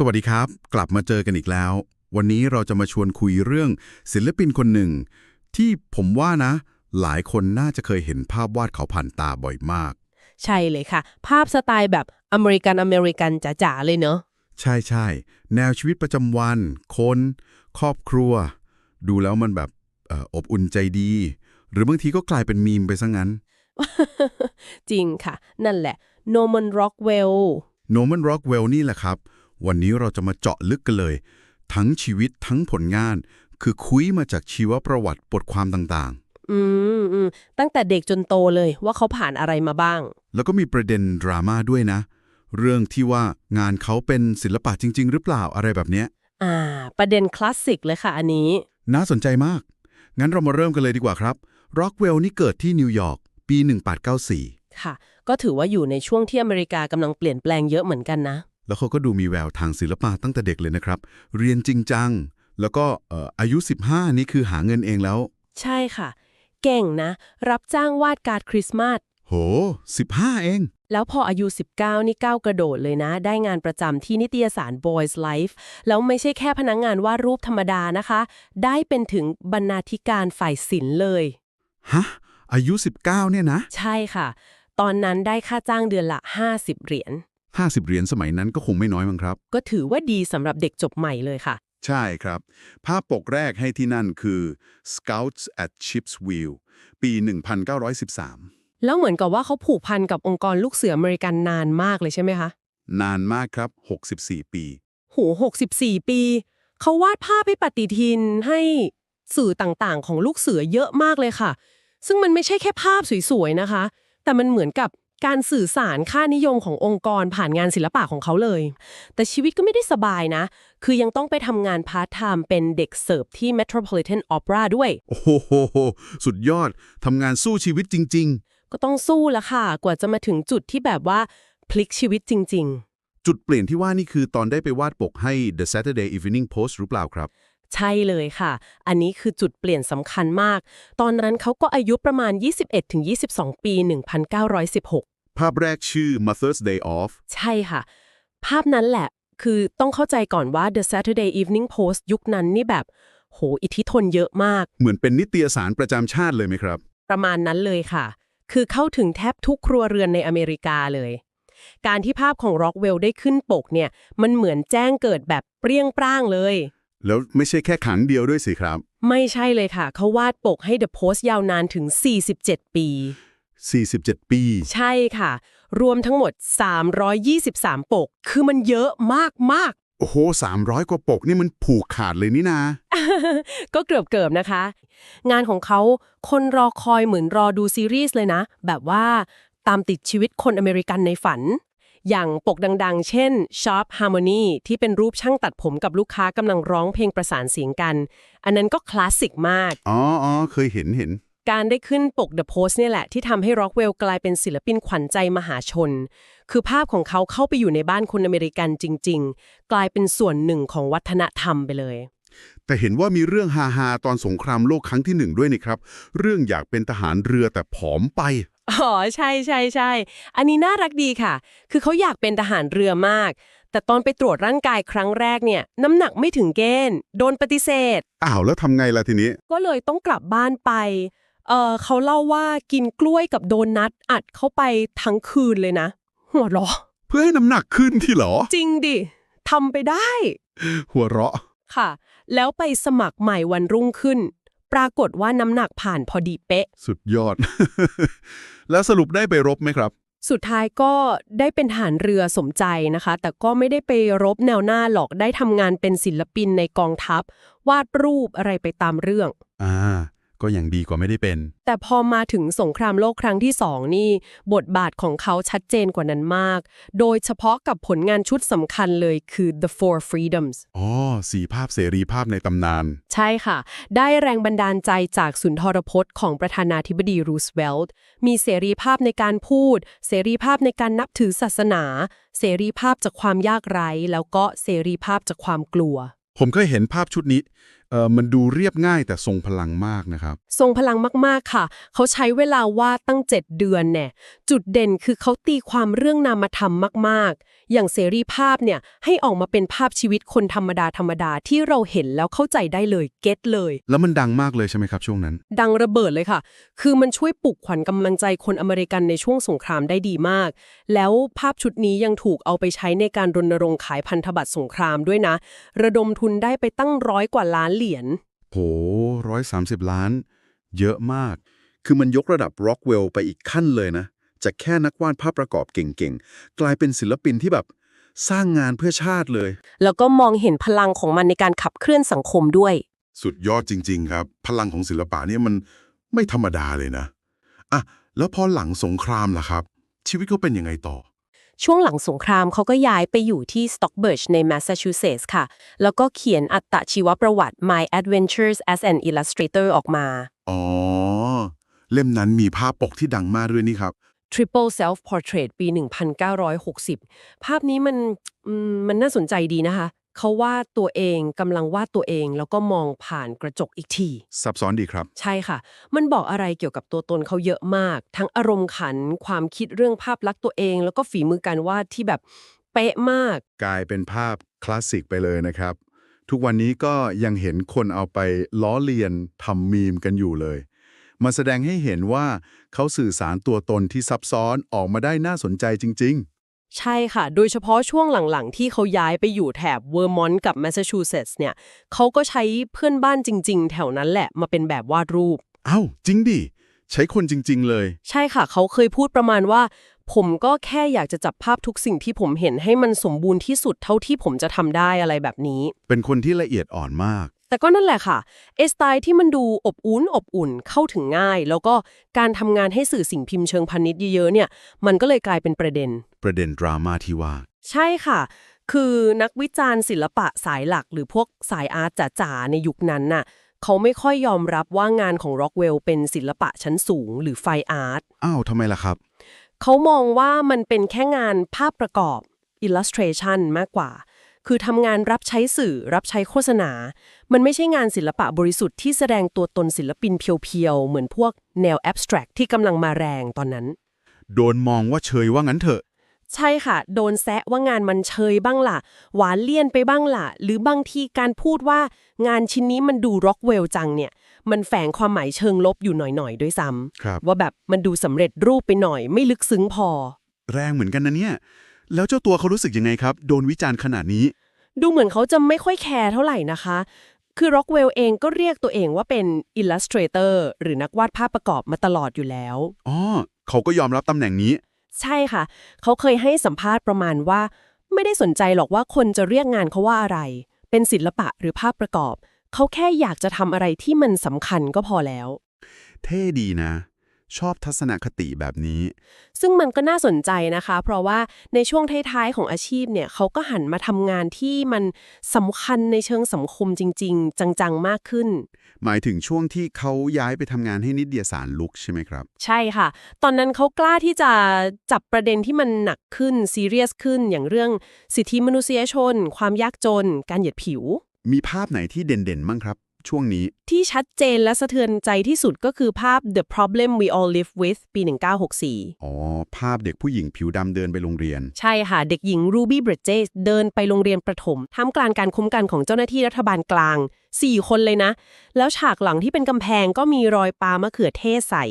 สวัสดีครับ กลับมาเจอกันอีกแล้ว วันนี้เราจะมาชวนคุยเรื่องศิลปินคนหนึ่ง ที่ผมว่านะ หลายคนน่าจะเคยเห็นภาพวาดเขาผ่านตาบ่อยมาก ใช่เลยค่ะ ภาพสไตล์แบบอเมริกันอเมริกันจ๋าๆเลยเนอะใช่ใช่แนวชีวิตประจำวัน คน ครอบครัว ดูแล้วมันแบบเอ่ออบอุ่นใจดี หรือบางทีก็กลายเป็นมีมไปซะงั้น จริงค่ะ นั่นแหละโนมันร็อกเวล โนมันร็อกเวลนี่แหละครับ วันนี้เราจะมาเจาะลึกกันเลย ทั้งชีวิตทั้งผลงาน คือคุยมาจากชีวประวัติบทความต่างอืมอืมตั้งแต่เด็กจนโตเลยว่าเขาผ่านอะไรมาบ้างๆแล้วก็มีประเด็นดราม่าด้วยนะ เรื่องที่ว่างานเขาเป็นศิลปะจริง ๆ หรือเปล่าอะไรแบบเนี้ยอ่า ประเด็นคลาสสิกเลยค่ะอันนี้ น่าสนใจมาก งั้นเรามาเริ่มกันเลยดีกว่าครับร็อกเวลนี่เกิดที่นิวยอร์กปี 1894 ค่ะ ก็ถือว่าอยู่ในช่วงที่อเมริกากำลังเปลี่ยนแปลงเยอะเหมือนกันนะ แล้วเขาก็ดูมีแววทางศิลปะตั้งแต่เด็กเลยนะครับ เรียนจริงจัง แล้วก็เอ่ออายุ 15 นี่คือหาเงินเองแล้ว ใช่ค่ะ เก่งนะ รับจ้างวาดการ์ดคริสต์มาสโห 15 เอง แล้วพออายุ 19 นี่ก้าวกระโดดเลยนะ ได้งานประจำที่นิตยสาร Boys Life แล้วไม่ใช่แค่พนักงงานวาดรูปธรรมดานะคะ ได้เป็นถึงบรรณาธิการฝ่ายศิลป์เลย ฮะ อายุ 19 เนี่ยนะ ใช่ค่ะ ตอนนั้นได้ค่าจ้างเดือนละ 50 เหรียญ 50 เหรียญสมัยนั้นก็คงไม่น้อยมั้งครับ ก็ถือว่าดีสำหรับเด็กจบใหม่เลยค่ะ ใช่ครับ ภาพปกแรกให้ที่นั่นคือ Scouts at Chips Wheel ปี 1913 แล้วเหมือนกับว่าเขาผูกพันกับองค์กรลูกเสืออเมริกันนานมากเลยใช่ไหมคะ นานมากครับ 64 ปี โห64 ปี เขาวาดภาพให้ปฏิทินให้สื่อต่างๆ ของลูกเสือเยอะมากเลยค่ะ ซึ่งมันไม่ใช่แค่ภาพสวยๆนะคะ แต่มันเหมือนกับ การสื่อสารค่านิยมขององค์กรผ่านงานศิลปะของเขาเลย แต่ชีวิตก็ไม่ได้สบายนะ คือยังต้องไปทำงานพาร์ทไทม์เป็นเด็กเสิร์ฟที่ Metropolitan Opera ด้วย โอ้โห สุดยอด ทำงานสู้ชีวิตจริงก็ต้องสู้ละค่ะ กว่าจะมาถึงจุดที่แบบว่า พลิกชีวิตจริงๆๆจุดเปลี่ยนที่ว่านี่คือตอนได้ไปวาดปกให้ The Saturday Evening Post หรือเปล่าครับ ใช่เลยค่ะ อันนี้คือจุดเปลี่ยนสำคัญมาก ตอนนั้นเขาก็อายุประมาณ 21-22 ปี 1916 ภาพแรกชื่อ Mother's Day Off ใช่ค่ะ ภาพนั้นแหละ คือต้องเข้าใจก่อนว่า The Saturday Evening Post ยุคนั้นนี่แบบ โห อิทธิพลเยอะมาก เหมือนเป็นนิตยสารประจำชาติเลยไหมครับ ประมาณนั้นเลยค่ะ คือเข้าถึงแทบทุกครัวเรือนในอเมริกาเลยการที่ภาพของร็อกเวลได้ขึ้นปกเนี่ย มันเหมือนแจ้งเกิดแบบเปรี้ยงปร้างเลย แล้วไม่ใช่แค่ขังเดียวด้วยสิครับ ไม่ใช่เลยค่ะ เขาวาดปกให้ The Post ยาวนานถึง 47 ปี 47 ปี ใช่ค่ะ รวมทั้งหมด 323 ปก คือมันเยอะมากมากโอ้โห300 กว่าปกนี่มันผูกขาดเลยนี่นาๆก็เกือบเกือบๆนะคะ งานของเขาคนรอคอยเหมือนรอดูซีรีส์เลยนะ แบบว่าตามติดชีวิตคนอเมริกันในฝัน อย่างปกดังๆ เช่น Sharp Harmony ที่เป็นรูปช่างตัดผมกับลูกค้ากำลังร้องเพลงประสานเสียงกัน อันนั้นก็คลาสสิกมาก อ๋ออ๋อเคยเห็นเห็น การได้ขึ้นปก The Post เนี่ยแหละ ที่ทำให้ร็อกเวลกลายเป็นศิลปินขวัญใจมหาชน คือภาพของเขาเข้าไปอยู่ในบ้านคนอเมริกันจริง ๆ กลายเป็นส่วนหนึ่งของวัฒนธรรมไปเลยแต่เห็นว่ามีเรื่องฮาฮาๆตอนสงครามโลกครั้งที่หนึ่งด้วยนี่ครับ เรื่องอยากเป็นทหารเรือแต่ผอมไป อ๋อใช่ใช่ใช่อันนี้น่ารักดีค่ะ คือเขาอยากเป็นทหารเรือมาก แต่ตอนไปตรวจร่างกายครั้งแรกเนี่ย น้ำหนักไม่ถึงเกณฑ์ โดนปฏิเสธ อ้าวแล้วทำไงล่ะทีนี้ ก็เลยต้องกลับบ้านไป เออเขาเล่าว่ากินกล้วยกับโดนัทอัดเข้าไปทั้งคืนเลยนะ หัวเราะเพื่อให้น้ำหนักขึ้นที่เหรอ จริงดิทำไปได้ หัวเราะค่ะ แล้วไปสมัครใหม่วันรุ่งขึ้น ปรากฏว่าน้ำหนักผ่านพอดีเป๊ะ สุดยอด แล้วสรุปได้ไปรบไหมครับ สุดท้ายก็ได้เป็นทหารเรือสมใจนะคะ แต่ก็ไม่ได้ไปรบแนวหน้าหรอกได้ทำงานเป็นศิลปินในกองทัพ วาดรูปอะไรไปตามเรื่อง อ่า ก็ยังดีกว่าไม่ได้เป็น แต่พอมาถึงสงครามโลกครั้งที่สองนี่ บทบาทของเขาชัดเจนกว่านั้นมาก โดยเฉพาะกับผลงานชุดสำคัญเลยคือ The Four Freedoms อ๋อสีภาพเสรีภาพในตำนาน ใช่ค่ะ ได้แรงบันดาลใจจากสุนทรพจน์ของประธานาธิบดีรูสเวลต์มีเสรีภาพในการพูด เสรีภาพในการนับถือศาสนา เสรีภาพจากความยากไร้ แล้วก็เสรีภาพจากความกลัว ผมเคยเห็นภาพชุดนี้ เออมันดูเรียบง่ายแต่ทรงพลังมากนะครับ ทรงพลังมากๆค่ะ เขาใช้เวลาวาดตั้ง 7 เดือนแน่จุดเด่นคือเขาตีความเรื่องนามธรรมมากๆ อย่างเสรีภาพเนี่ยให้ออกมาเป็นภาพชีวิตคนธรรมดาธรรมดาที่เราเห็นแล้วเข้าใจได้เลยเก็ตเลย แล้วมันดังมากเลยใช่ไหมครับช่วงนั้น ดังระเบิดเลยค่ะ คือมันช่วยปลุกขวัญกำลังใจคนอเมริกันในช่วงสงครามได้ดีมาก แล้วภาพชุดนี้ยังถูกเอาไปใช้ในการรณรงค์ขายพันธบัตรสงครามด้วยนะ ระดมทุนได้ไปตั้งร้อยกว่าล้านเหรียญโหร้อยสามสิบล้าน เยอะมาก คือมันยกระดับร็อกเวลไปอีกขั้นเลยนะ จากแค่นักวาดภาพประกอบเก่งๆ กลายเป็นศิลปินที่แบบสร้างงานเพื่อชาติเลย แล้วก็มองเห็นพลังของมันในการขับเคลื่อนสังคมด้วย สุดยอดจริง ๆ ครับ พลังของศิลปะเนี่ยมันไม่ธรรมดาเลยนะอะแล้วพอหลังสงครามล่ะครับ ชีวิตเขาเป็นยังไงต่อ ช่วงหลังสงครามเขาก็ย้ายไปอยู่ที่สต็อกเบิร์ชในแมสซาชูเซตส์ค่ะ แล้วก็เขียนอัตชีวประวัติ My Adventures as an Illustrator ออกมา อ๋อ เล่มนั้นมีภาพปกที่ดังมากด้วยนี่ครับ Triple Self Portrait ปี 1960 ภาพนี้มันอืมมันน่าสนใจดีนะคะ เขาวาดตัวเองกำลังวาดตัวเอง แล้วก็มองผ่านกระจกอีกที ซับซ้อนดีครับ ใช่ค่ะ มันบอกอะไรเกี่ยวกับตัวตนเขาเยอะมาก ทั้งอารมณ์ขัน ความคิดเรื่องภาพลักษณ์ตัวเอง แล้วก็ฝีมือการวาดที่แบบเป๊ะมาก กลายเป็นภาพคลาสสิกไปเลยนะครับ ทุกวันนี้ก็ยังเห็นคนเอาไปล้อเลียนทำมีมกันอยู่เลย มาแสดงให้เห็นว่าเขาสื่อสารตัวตนที่ซับซ้อนออกมาได้น่าสนใจจริง ใช่ค่ะ โดยเฉพาะช่วงหลังๆ ที่เขาย้ายไปอยู่แถบเวอร์มอนต์กับแมสซาชูเซตส์เนี่ยเขาก็ใช้เพื่อนบ้านจริง ๆ แถวนั้นแหละมาเป็นแบบวาดรูปๆเอ้าจริงดิ ใช้คนจริง ๆ เลย ใช่ค่ะ เขาเคยพูดประมาณว่า ผมก็แค่อยากจะจับภาพทุกสิ่งที่ผมเห็นให้มันสมบูรณ์ที่สุดเท่าที่ผมจะทำได้อะไรแบบนี้ เป็นคนที่ละเอียดอ่อนมาก แต่ก็นั่นแหละค่ะเอสไตล์ที่มันดูอบอุ่นอบอุ่นเข้าถึงง่าย แล้วก็การทำงานให้สื่อสิ่งพิมพ์เชิงพาณิชย์เยอะๆเนี่ย มันก็เลยกลายเป็นประเด็น ประเด็นดราม่าที่ว่า ใช่ค่ะ คือนักวิจารณ์ศิลปะสายหลัก หรือพวกสายอาร์ตจ๋าๆในยุคนั้นน่ะเขาไม่ค่อยยอมรับว่างานของร็อกเวลเป็นศิลปะชั้นสูง หรือไฟอาร์ตอ้าวทำไมล่ะครับ เขามองว่ามันเป็นแค่งานภาพประกอบ illustration มากกว่า คือทำงานรับใช้สื่อรับใช้โฆษณา มันไม่ใช่งานศิลปะบริสุทธิ์ที่แสดงตัวตนศิลปินเพียวๆ เหมือนพวกแนว abstract ที่กำลังมาแรงตอนนั้น โดนมองว่าเชยว่างั้นเถอะ ใช่ค่ะ โดนแซะว่างานมันเชยบ้างล่ะ หวานเลี่ยนไปบ้างล่ะ หรือบางทีการพูดว่างานชิ้นนี้มันดูร็อกเวลจังเนี่ย มันแฝงความหมายเชิงลบอยู่หน่อยๆ ด้วยซ้ำครับว่าแบบมันดูสำเร็จรูปไปหน่อย ไม่ลึกซึ้งพอ แรงเหมือนกันนะเนี่ย แล้วเจ้าตัวเขารู้สึกยังไงครับ โดนวิจารณ์ขนาดนี้ ดูเหมือนเขาจะไม่ค่อยแคร์เท่าไหร่นะคะ คือร็อกเวลเองก็เรียกตัวเองว่าเป็น illustrator หรือนักวาดภาพประกอบมาตลอดอยู่แล้วอ๋อเขาก็ยอมรับตำแหน่งนี้ ใช่ค่ะ เขาเคยให้สัมภาษณ์ประมาณว่า ไม่ได้สนใจหรอกว่าคนจะเรียกงานเขาว่าอะไร เป็นศิลปะหรือภาพประกอบ เขาแค่อยากจะทำอะไรที่มันสำคัญก็พอแล้ว เท่ดีนะ ชอบทัศนคติแบบนี้ ซึ่งมันก็น่าสนใจนะคะ เพราะว่าในช่วงท้ายๆของอาชีพเนี่ยเขาก็หันมาทำงานที่มันสำคัญในเชิงสังคมจริง ๆ จังๆ มากขึ้น หมายถึงช่วงที่เขาย้ายไปทำงานให้นิตยสารลุกใช่ไหมครับ ใช่ค่ะ ตอนนั้นเขากล้าที่จะจับประเด็นที่มันหนักขึ้นซีเรียสขึ้น อย่างเรื่องสิทธิมนุษยชน ความยากจน การเหยียดผิว มีภาพไหนที่เด่นๆมั่งครับ ช่วงนี้ ที่ชัดเจนและสะเทือนใจที่สุดก็คือภาพ The Problem We All Live With ปี 1964 อ๋อ ภาพเด็กผู้หญิงผิวดำเดินไปโรงเรียน ใช่ค่ะ เด็กหญิง Ruby Bridges เดินไปโรงเรียนประถมท่ามกลางการคุ้มกันของเจ้าหน้าที่รัฐบาลกลาง 4 คนเลยนะ แล้วฉากหลังที่เป็นกำแพงก็มีรอยปลามะเขือเทศใส่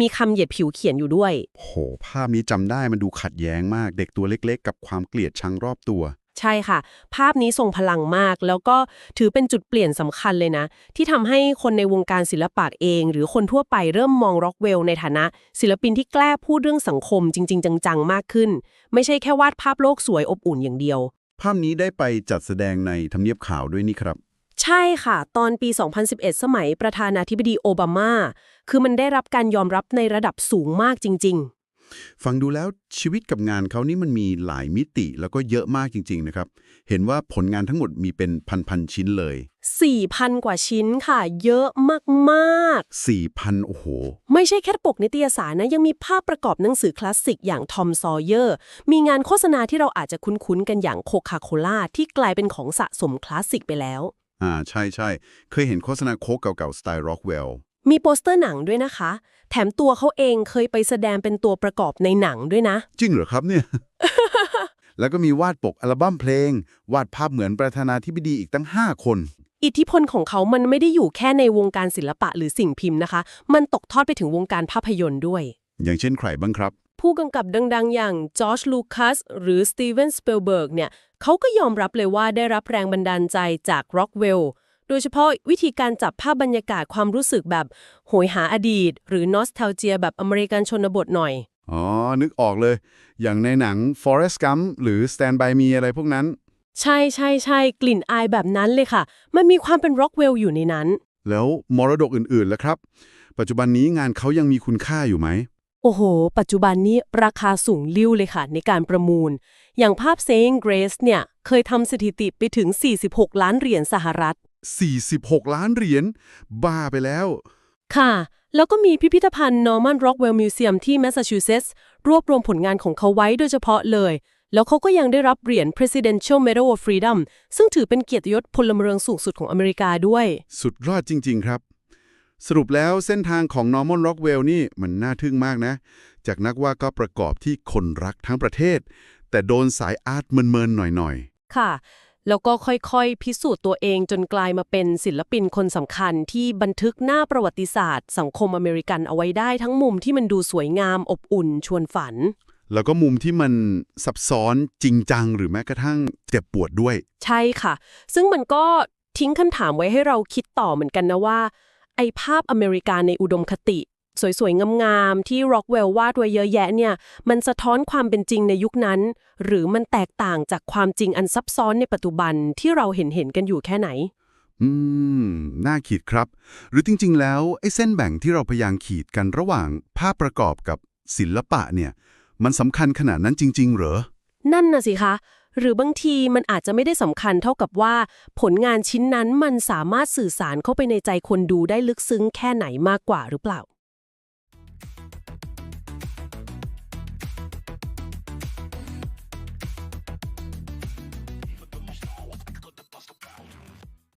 มีคำเหยียดผิวเขียนอยู่ด้วย โห ภาพนี้จำได้มันดูขัดแย้งมาก เด็กตัวเล็กๆ กับความเกลียดชังรอบตัว ใช่ค่ะ ภาพนี้ทรงพลังมาก แล้วก็ถือเป็นจุดเปลี่ยนสำคัญเลยนะ ที่ทำให้คนในวงการศิลปะเอง หรือคนทั่วไปเริ่มมองร็อกเวลในฐานะ ศิลปินที่กล้าพูดเรื่องสังคมจริง ๆ จังๆ มากขึ้น ไม่ใช่แค่วาดภาพโลกสวยอบอุ่นอย่างเดียว ภาพนี้ได้ไปจัดแสดงในทำเนียบขาวด้วยนี่ครับใช่ค่ะ ตอนปี 2011 สมัยประธานาธิบดีโอบามา คือมันได้รับการยอมรับในระดับสูงมากจริง ฟังดูแล้วชีวิตกับงานเขานี่มันมีหลายมิติแล้วก็เยอะมากจริง ๆ นะครับ เห็นว่าผลงานทั้งหมดมีเป็นพัน ๆ ชิ้นเลยๆ4,000 กว่าชิ้นค่ะ เยอะมาก4,000 โอ้โหๆไม่ใช่แค่ปกนิตยสารนะ ยังมีภาพประกอบหนังสือคลาสสิกอย่างทอมซอเยอร์มีงานโฆษณาที่เราอาจจะคุ้น ๆ กันอย่างโคคาโคล่าที่กลายเป็นของสะสมคลาสสิกไปแล้ว อ่าใช่ใช่เคยเห็นโฆษณาโค้กเก่าๆสไตล์ร็อกเวล มีโปสเตอร์หนังด้วยนะคะ แถมตัวเขาเองเคยไปแสดงเป็นตัวประกอบในหนังด้วยนะ จริงเหรอครับเนี่ย แล้วก็มีวาดปกอัลบั้มเพลง วาดภาพเหมือนประธานาธิบดีอีกตั้ง 5 คน อิทธิพลของเขามันไม่ได้อยู่แค่ในวงการศิลปะหรือสิ่งพิมพ์นะคะ มันตกทอดไปถึงวงการภาพยนตร์ด้วย อย่างเช่นใครบ้างครับ ผู้กำกับดังๆ อย่างจอร์จลูคัสหรือสตีเวนสเปลเบิร์กเนี่ยเขาก็ยอมรับเลยว่าได้รับแรงบันดาลใจจากร็อกเวล โดยเฉพาะวิธีการจับภาพบรรยากาศความรู้สึกแบบโหยหาอดีต หรือนอส t ท l เจียแบบอเมริกันชนบทหน่อย อ๋อ นึกออกเลย อย่างในหนัง Forrest Gump หรือ Stand By Me อะไรพวกนั้น ใช่ใช่ใช่กลิ่นอายแบบนั้นเลยค่ะ มันมีความเป็นร็อกเวลอยู่ในนั้น แล้วมรดกอื่นๆล่ะครับ ปัจจุบันนี้งานเขายังมีคุณค่าอยู่ไหมโอ้โห ปัจจุบันนี้ราคาสูงลิ่วเลยค่ะในการประมูล อย่างภาพ Saying Grace เนี่ย เคยทำสถิติไปถึง 46 ล้านเหรียญสหรัฐ 46 ล้านเหรียญบ้าไปแล้ว ค่ะ แล้วก็มีพิพิธภัณฑ์ Norman Rockwell Museum ที่แมสซาชูเซตส์รวบรวมผลงานของเขาไว้โดยเฉพาะเลย แล้วเขาก็ยังได้รับเหรียญ Presidential Medal of Freedom ซึ่งถือเป็นเกียรติยศพลเมืองสูงสุดของอเมริกาด้วย สุดยอดจริง ๆ ครับ สรุปแล้วเส้นทางของ Norman Rockwell นี่มันน่าทึ่งมากนะ จากนักวาดก็ประกอบที่คนรักทั้งประเทศ แต่โดนสายอาร์ตเมินๆหน่อยค่ะ แล้วก็ค่อยๆ พิสูจน์ตัวเองจนกลายมาเป็นศิลปินคนสำคัญที่บันทึกหน้าประวัติศาสตร์ สังคมอเมริกันเอาไว้ได้ทั้งมุมที่มันดูสวยงามอบอุ่นชวนฝันๆแล้วก็มุมที่มันซับซ้อนจริงจังหรือแม้กระทั่งเจ็บปวดด้วย ใช่ค่ะ ซึ่งมันก็ทิ้งคำถามไว้ให้เราคิดต่อเหมือนกันนะว่าไอภาพอเมริกาในอุดมคติ สวยๆ งามๆ ที่ร็อกเวลวาดไว้เยอะแยะเนี่ย มันสะท้อนความเป็นจริงในยุคนั้น หรือมันแตกต่างจากความจริงอันซับซ้อนในปัจจุบันที่เราเห็นเห็นๆกันอยู่แค่ไหน อืม น่าขีดครับ หรือจริงๆ แล้วไอ้เส้นแบ่งที่เราพยายามขีดกันระหว่างภาพประกอบกับศิลปะเนี่ย มันสำคัญขนาดนั้นจริง ๆ เหรอ นั่นน่ะสิคะ หรือบางทีมันอาจจะไม่ได้สำคัญเท่ากับว่า ผลงานชิ้นนั้นมันสามารถสื่อสารเข้าไปในใจคนดูได้ลึกซึ้งแค่ไหนมากกว่าหรือเปล่า